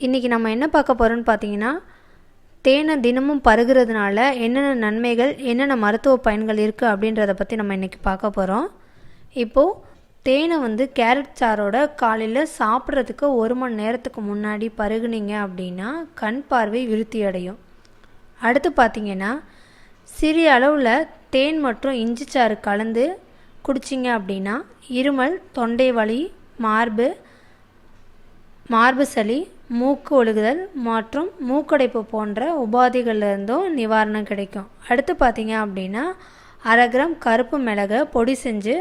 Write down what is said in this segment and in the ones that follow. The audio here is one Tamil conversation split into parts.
இன்றைக்கி நம்ம என்ன பார்க்க போகிறோம்னு பார்த்தீங்கன்னா தேனை தினமும் பருகிறதுனால என்னென்ன நன்மைகள் என்னென்ன மருத்துவ பயன்கள் இருக்குது அப்படின்றத பற்றி நம்ம இன்றைக்கி பார்க்க போகிறோம் இப்போது தேனை வந்து கேரட் சாரோட காலையில் சாப்பிட்றதுக்கு ஒரு மணி நேரத்துக்கு முன்னாடி பருகுனீங்க அப்படின்னா கண் பார்வை விருத்தி அடையும். அடுத்து பார்த்தீங்கன்னா சிறிய அளவில் தேன் மற்றும் இஞ்சி சாறு கலந்து குடிச்சிங்க அப்படின்னா இருமல் தொண்டை வலி மார்பு மார்பு சளி மூக்கு ஒழுகுதல் மற்றும் மூக்கடைப்பு போன்ற உபாதைகள்லேருந்தும் நிவாரணம் கிடைக்கும். அடுத்து பார்த்தீங்க அப்படின்னா அரை கிராம் கருப்பு மிளகை பொடி செஞ்சு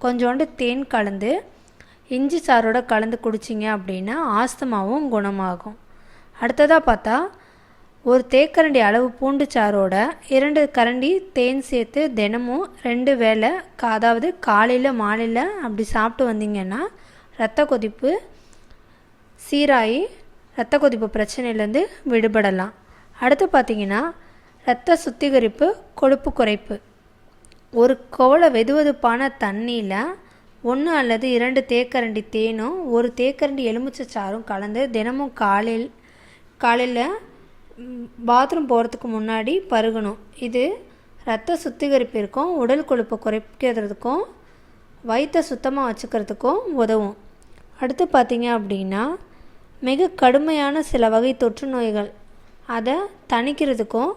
கொஞ்சோண்டு தேன் கலந்து இஞ்சி சாரோட கலந்து குடிச்சிங்க அப்படின்னா ஆஸ்துமாவும் குணமாகும். அடுத்ததாக பார்த்தா ஒரு தேக்கரண்டி அளவு பூண்டு சாரோட இரண்டு கரண்டி தேன் சேர்த்து தினமும் ரெண்டு வேளை கா- அதாவது காலையில் மாலையில் அப்படி சாப்பிட்டு வந்தீங்கன்னா ரத்த கொதிப்பு சீராகி இரத்த கொதிப்பு பிரச்சனையிலேருந்து விடுபடலாம். அடுத்து பார்த்தீங்கன்னா இரத்த சுத்திகரிப்பு கொழுப்பு குறைப்பு. ஒரு கோவலை வெதுவெதுப்பான தண்ணியில் ஒன்று அல்லது இரண்டு தேக்கரண்டி தேனும் ஒரு தேக்கரண்டி எலுமிச்சை சாறும் கலந்து தினமும் காலையில் காலையில் பாத்ரூம் போகிறதுக்கு முன்னாடி பருகணும். இது இரத்த சுத்திகரிப்பிற்கும் உடல் கொழுப்பை குறைக்கிறதுக்கும் வயிற்றை சுத்தமாக வச்சுக்கிறதுக்கும் உதவும். அடுத்து பார்த்தீங்க அப்படின்னா மிக கடுமையான சில வகை தொற்று நோய்கள். அதை தணிக்கிறதுக்கும்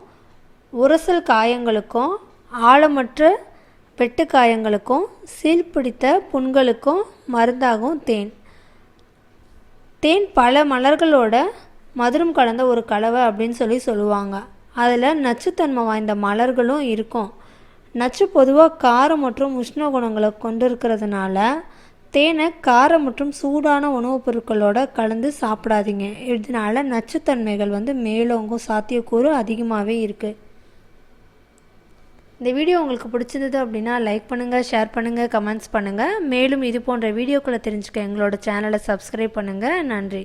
உரசல் காயங்களுக்கும் ஆழமற்ற வெட்டு காயங்களுக்கும் சீல் பிடித்த புண்களுக்கும் மருந்தாகும் தேன். தேன் பல மலர்களோட மதுரம் கலந்த ஒரு கலவை அப்படின்னு சொல்லி சொல்லுவாங்க. அதில் நச்சுத்தன்மை வாய்ந்த மலர்களும் இருக்கும். நச்சு பொதுவாக காரம் மற்றும் உஷ்ண குணங்களை கொண்டு இருக்கிறதுனால தேனை காரம் மற்றும் சூடான உணவுப் பொருட்களோட கலந்து சாப்பிடாதீங்க. இதனால் நச்சுத்தன்மைகள் வந்து மேலோங்கும் சாத்தியக்கூறு அதிகமாகவே இருக்குது இந்த வீடியோ உங்களுக்கு பிடிச்சிருந்தது அப்படின்னா லைக் பண்ணுங்கள் ஷேர் பண்ணுங்கள் கமெண்ட்ஸ் பண்ணுங்கள் மேலும் இது போன்ற வீடியோக்களை தெரிஞ்சுக்க எங்களோட சேனலை சப்ஸ்கிரைப் பண்ணுங்கள் நன்றி.